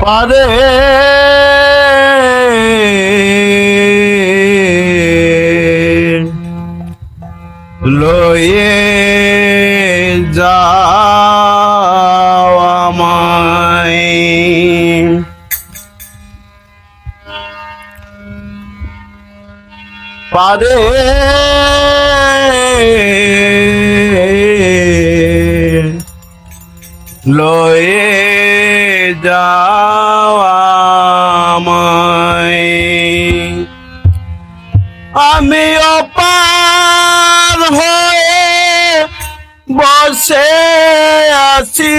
পারে। লয়ে যাও আমায়। পারে। লয়ে যাওয়া আমায়। আমি অপার হয়ে বসে আছি।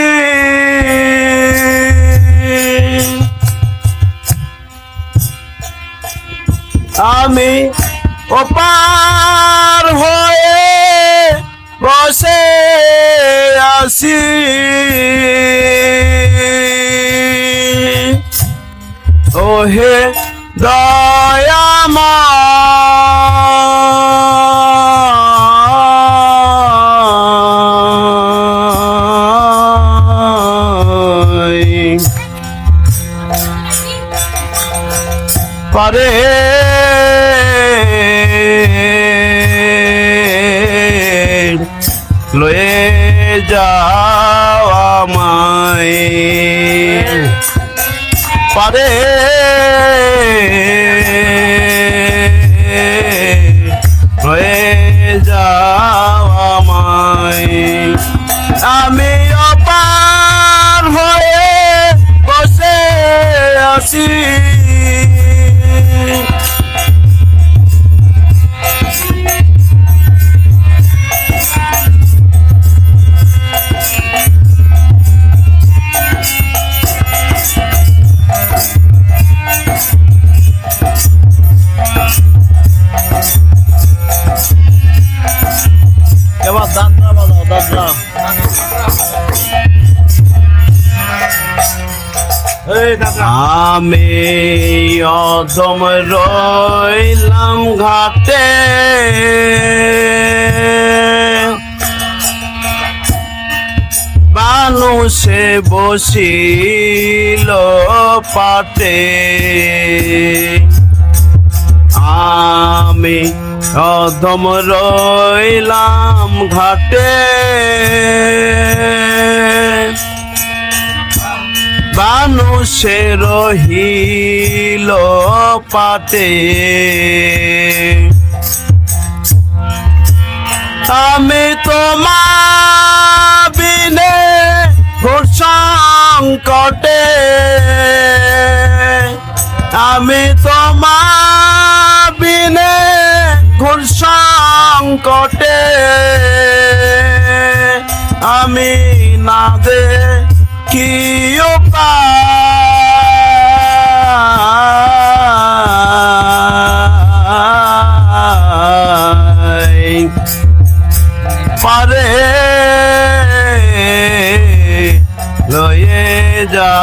আমি অপার হয়ে বসে আছি ওহে দয়াময়। পারে যাও আমায়। পারে আমি অদম রইলাম ঘাটে। মানুষে বসিল পাটে আমি অদম রইলাম ঘাটে। মানুষে রহিল পাটে আমি তোমার বিনে ঘোর সংকটে। আমি তোমার বিনে ঘোর সংকটে। আমি না দে কি উপায় পারে লয়ে যামায়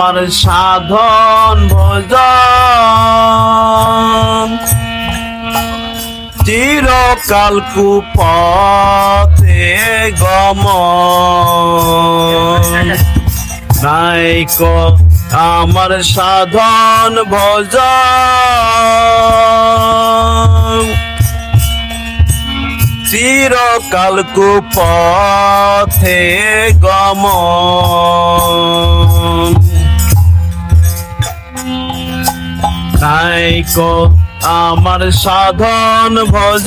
আমার সাধন ভজন। চিরকাল কুপথে গম নাই ক আমার সাধন ভজন। চিরকাল কুপথে নাই আমার সাধন ভজ।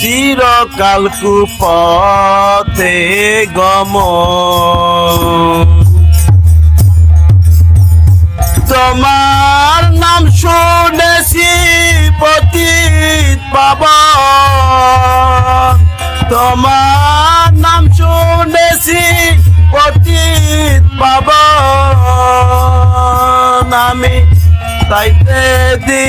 চিরকাল কুপথে গম। তোমার নাম শুনেছি পতিত বাবা তোমার নাম শুনেছি পতিত পাব আমি তাইতে দি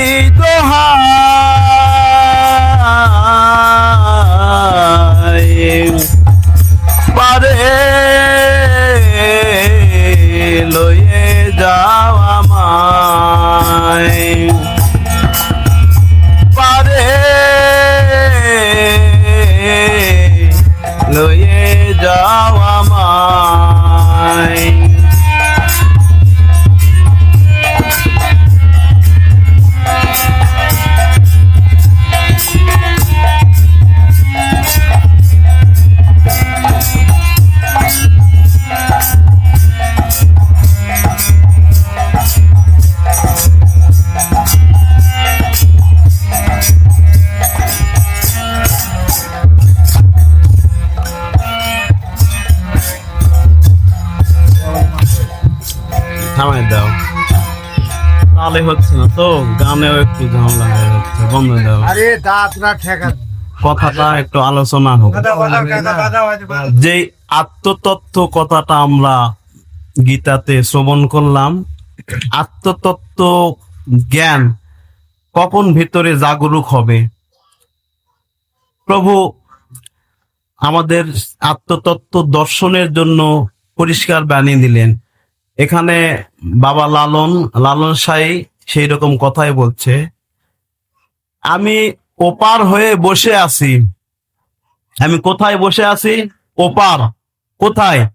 থামাই দাও তাহলে হচ্ছে না তো গানেও একটু ঝামেলা হয়ে যাচ্ছে বন্ধ দাও আরে ঠেকা কথাটা একটু আলোচনা হোক। যে আত্মতত্ত্ব কথাটা আমরা গীতাতে শ্রবণ করলাম আত্মতত্ত্ব জ্ঞান কখন ভিতরে জাগরুক হবে? প্রভু আমাদের আত্মতত্ত্ব দর্শনের জন্য পরিষ্কার বানিয়ে দিলেন। এখানে বাবা লালন লালন সাই সেই রকম কথাই বলছে। আমি ওপার হয়ে বসে আছি। আমি কোথায় বসে আছি? ওপার। কোথায়?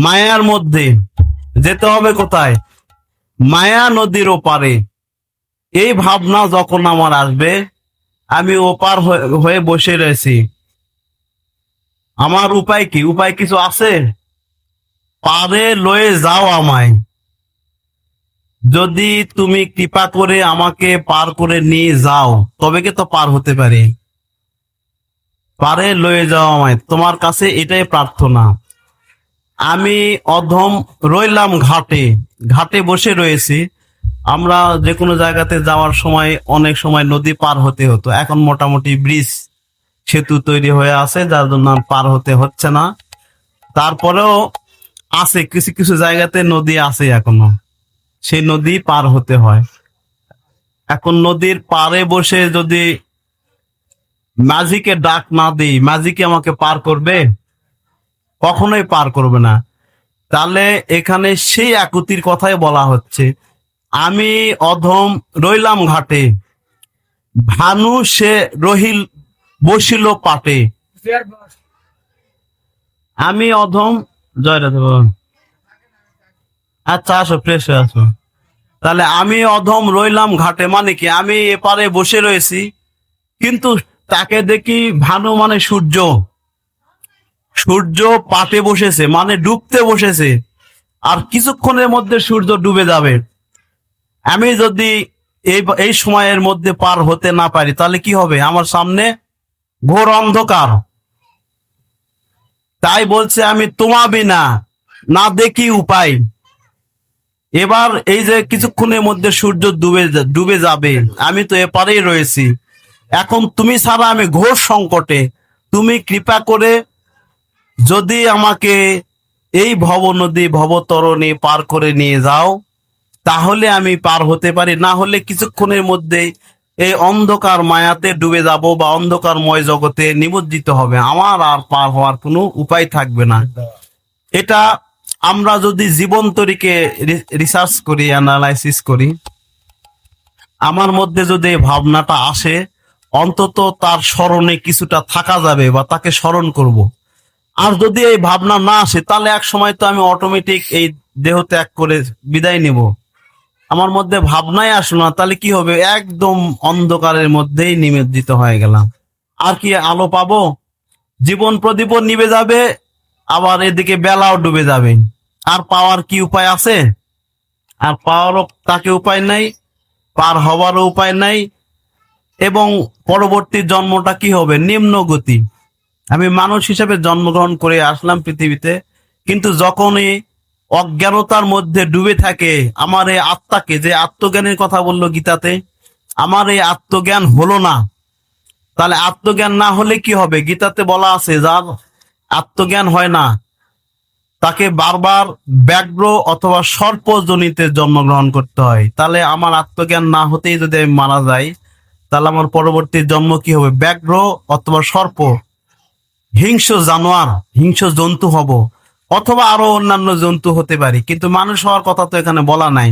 মায়ার মধ্যে। যেতে হবে কোথায়? মায়া নদীর ওপারে। এই ভাবনা যখন আমার আসবে, আমি ওপার হয়ে- বসে রয়েছি। আমার উপায় কি? উপায় কিছু আছে? পারে লয়ে যাও আমায়। যদি তুমি কৃপা করে আমাকে পার করে নিয়ে যাও, তবে কি তো পার হতে পারে? পারে, লয়ে যাও আমায়। তোমার কাছে এটাই প্রার্থনা। আমি অধম রইলাম ঘাটে। ঘাটে বসে রয়েছি। আমরা যে কোনো জায়গাতে যাওয়ার সময়, অনেক সময় নদী পার হতে হতো। এখন মোটামুটি ব্রিজ, সেতু তৈরি হয়ে আছে, যার জন্য পার হতে হচ্ছে না। তারপরেও আছে, কিছু কিছু জায়গাতে নদী আছে এখনও। সেই নদী পার হতে হয়। এখন নদীর পারে বসে যদি মাঝিকে ডাক না দিই মাঝিকে আমাকে পার করবে? কখনোই পার করবে না। তাহলে এখানে সেই আকুতির কথাই বলা হচ্ছে। আমি অধম রইলাম ঘাটে। ভানু সে রহিল বসিল পাটে। আমি অধম জয় রাধে বাবা। আচ্ছা আসো ফ্রেশ আসো। তাহলে আমি অধম রইলাম ঘাটে মানে কি? আমি এপারে বসে রয়েছি, কিন্তু তাকে দেখি ভানু মানে সূর্য। সূর্য পাটে বসেছে মানে ডুবতে বসেছে। আর কিছুক্ষণের মধ্যে সূর্য ডুবে যাবে। আমি যদি এই এই সময়ের মধ্যে পার হতে না পারি, তাহলে কি হবে? আমার সামনে ঘোর অন্ধকার। তাই বলছে, আমি তোমাবি না না দেখি উপায়। এবার এই যে কিছুক্ষণের মধ্যে সূর্য ডুবে ডুবে যাবে, আমি তো এপারেই রয়েছি। এখন তুমি ছাড়া আমি ঘোর সংকটে, তুমি কৃপা করে যদি আমাকে এই ভব নদী ভবতরণে পার করে নিয়ে যাও, তাহলে আমি পার হতে পারি। না হলে কিছুক্ষণের মধ্যেই এই অন্ধকার মায়াতে ডুবে যাব বা অন্ধকারময় জগতে নিমজ্জিত হবে, আমার আর পার হওয়ার কোনো উপায় থাকবে না এটা আমরা যদি জীবন তরিকে রিসার্চ করি অ্যানালাইসিস করি, আমার মধ্যে যদি ভাবনাটা আসে, অন্তত তার স্মরণে কিছুটা থাকা যাবে বা তাকে স্মরণ করব। আর যদি এই ভাবনা না আসে, তাহলে এক সময় তো আমি অটোমেটিক এই দেহ ত্যাগ করে বিদায় নিব আমার মধ্যে ভাবনাই আসলো না, তাহলে কি হবে? একদম অন্ধকারের মধ্যেই নিমজ্জিত হয়ে গেলাম। আর কি আলো পাবো? জীবন প্রদীপ নিবে যাবে, আবার এদিকে বেলাও ডুবে যাবে। আর পাওয়ার কি উপায় আছে? আর পাওয়ারও তাকে উপায় নাই, পার হওয়ারও উপায় নাই, এবং পরবর্তী জন্মটা কি হবে? নিম্ন গতি। আমি মানুষ হিসেবে জন্মগ্রহণ করে আসলাম পৃথিবীতে, কিন্তু যখনই অজ্ঞানতার মধ্যে ডুবে থাকে। আমার এই আত্মাকে, যে আত্মজ্ঞানের কথা বলল গীতাতে, আমার এই আত্মজ্ঞান হলো না। তাহলে আত্মজ্ঞান না হলে কি হবে? গীতাতে বলা আছে, যার আত্মজ্ঞান হয় না, তাকে বারবার ব্যাঘ্র অথবা সর্পজনিতে জন্মগ্রহণ করতে হয়। তাহলে আমার আত্মজ্ঞান না হতেই যদি আমি মারা যাই, তাহলে আমার পরবর্তী জন্ম কি হবে? ব্যাঘ্র অথবা সর্প। হিংস্র জানোয়ার, হিংস্র জন্তু হব। অথবা আরও অন্যান্য জন্তু হতে পারি, কিন্তু মানুষ হওয়ার কথা তো এখানে বলা নাই।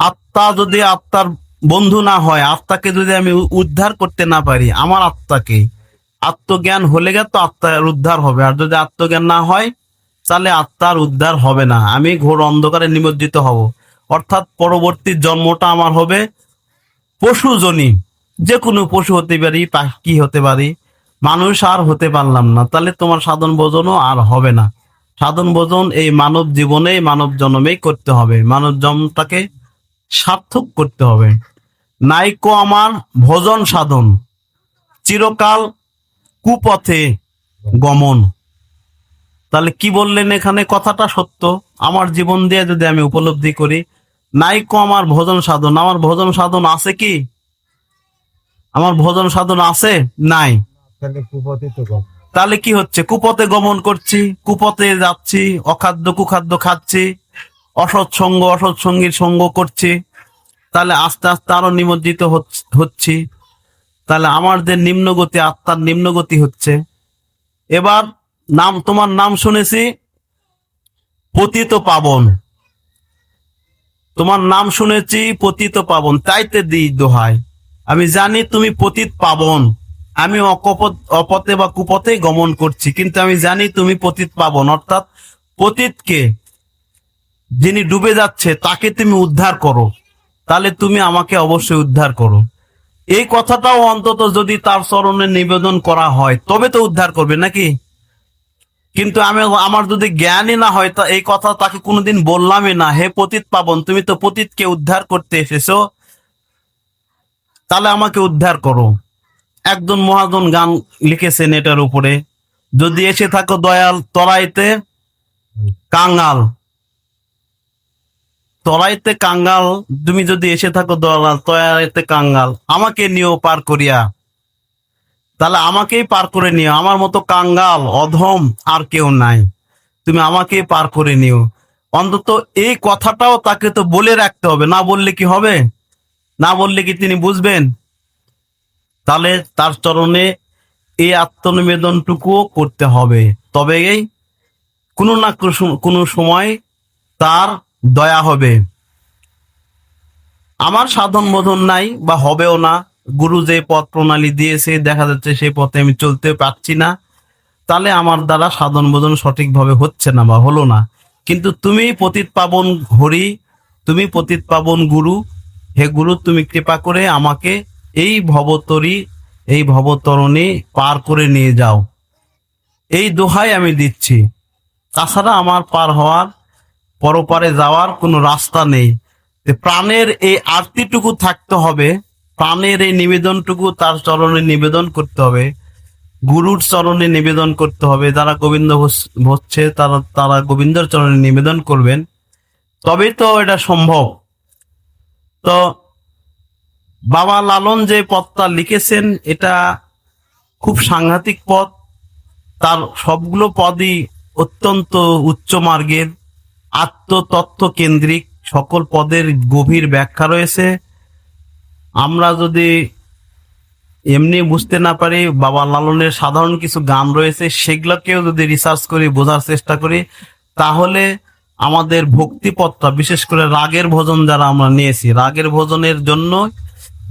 আত্মা যদি আত্মার বন্ধু না হয়, আত্মাকে যদি আমি উদ্ধার করতে না পারি, আমার আত্মাকে, আত্মজ্ঞান হলে গে তো আত্মার উদ্ধার হবে, আর যদি আত্মজ্ঞান না হয়, তাহলে আত্মার উদ্ধার হবে না। আমি ঘোর অন্ধকারে নিমজ্জিত হব। অর্থাৎ পরবর্তী জন্মটা আমার হবে পশুজনী। যে কোনো পশু হতে পারি, পাখি হতে পারি মানুষ আর হতে পারলাম না। তাহলে তোমার সাধন ভোজনও আর হবে না। সাধন ভোজন এই মানব জীবনে মানব জন্মেই করতে হবে। মানব জন্মটাকে সার্থক করতে হবে। নাইকো আমার ভোজন সাধন। চিরকাল কুপথে গমন। তাহলে কি বললেন এখানে? কথাটা সত্য। আমার জীবন দিয়ে যদি আমি উপলব্ধি করি নাইকো আমার ভোজন সাধন। আমার ভোজন সাধন আছে কি? আমার ভোজন সাধন আছে? নাই। তাহলে কি হচ্ছে? কুপথে গমন করছি, কুপথে যাচ্ছি, অখাদ্য কুখাদ্য খাচ্ছি অসৎসঙ্গ অসৎসঙ্গীর সঙ্গ করছি। তাহলে আস্তে আস্তে আরও নিমজ্জিত হচ্ছি তাহলে আমার যে নিম্নগতি, আত্মার নিম্নগতি হচ্ছে। এবার নাম, তোমার নাম শুনেছি, পতিত পাবন। তোমার নাম শুনেছি, পতিত পাবন। তাইতে দিই দোহাই আমি জানি তুমি পতিত পাবন। আমি অপথে বা কুপথে গমন করছি, কিন্তু আমি জানি তুমি পতিত পাবন, অর্থাৎ পতিতকে যিনি ডুবে যাচ্ছে, তাকে তুমি উদ্ধার করো। তাহলে তুমি আমাকে অবশ্যই উদ্ধার করো। এই কথাটাও অন্তত যদি তার চরণে নিবেদন করা হয়, তবে তো উদ্ধার করবে, নাকি? কিন্তু আমি, আমার যদি জ্ঞানই না হয়, তা এই কথা তাকে কোনোদিন বললামই না, হে পতিত পাবন, তুমি তো পতিতকে উদ্ধার করতে এসেছ, তাহলে আমাকে উদ্ধার করো। একজন মহাজন গান লিখেছেন এটার উপরে। যদি এসে থাকো দয়াল, তরাইতে কাঙ্গাল। তরাইতে কাঙ্গাল, তুমি যদি এসে থাকো দয়াল, তরাইতে কাঙ্গাল। আমাকে নিও পার করিয়া। তাহলে আমাকেই পার করে নিও। আমার মতো কাঙ্গাল, অধম আর কেউ নাই। তুমি আমাকেই পার করে নিও। অন্তত এই কথাটাও তাকে তো বলে রাখতে হবে। না বললে কি হবে? না বললে কি তিনি বুঝবেন? তাহলে তার চরণে এই আত্মনিবেদনটুকুও করতে হবে। তবেই কোনো না কোনো সময় তার দয়া হবে। আমার সাধন বোধন নাই বা হবেও না। গুরু যে পথ প্রণালী দিয়েছে, দেখা যাচ্ছে সেই পথে আমি চলতে পারছি না। তাহলে আমার দ্বারা সাধন বোধন সঠিকভাবে হচ্ছে না বা হলো না। কিন্তু তুমি পতিত পাবন হরি, তুমি পতিত পাবন গুরু। হে গুরু, তুমি কৃপা করে আমাকে এই ভবতরী, এই ভবতরণী পার করে নিয়ে যাও। এই দোহাই আমি দিচ্ছি। তাছাড়া আমার পার হওয়ার, পরপারে যাওয়ার কোনো রাস্তা নেই। প্রাণের এই আরতিটুকু থাকতে হবে। প্রাণের এই নিবেদনটুকু তার চরণে নিবেদন করতে হবে। গুরুর চরণে নিবেদন করতে হবে। যারা গোবিন্দ ভজছে তারা তারা গোবিন্দর চরণে নিবেদন করবেন। তবেই তো এটা সম্ভব। তো বাবা লালন যে পথটা লিখেছেন, এটা খুব সাংঘাতিক পথ তার সবগুলো পদই অত্যন্ত উচ্চ মার্গের, আত্মতত্ত্ব কেন্দ্রিক, সকল পদের গভীর ব্যাখ্যা রয়েছে। আমরা যদি এমনি বুঝতে না পারি, বাবা লালনের সাধারণ কিছু গান রয়েছে, সেগুলোকেও যদি রিসার্চ করি, বোঝার চেষ্টা করি, তাহলে আমাদের ভক্তিপথটা, বিশেষ করে রাগের ভোজন যারা আমরা নিয়েছি, রাগের ভোজনের জন্য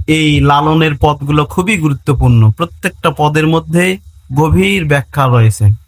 এই লালনের পদগুলো খুবই গুরুত্বপূর্ণ। প্রত্যেকটা পদের মধ্যে গভীর ব্যাখ্যা রয়েছে।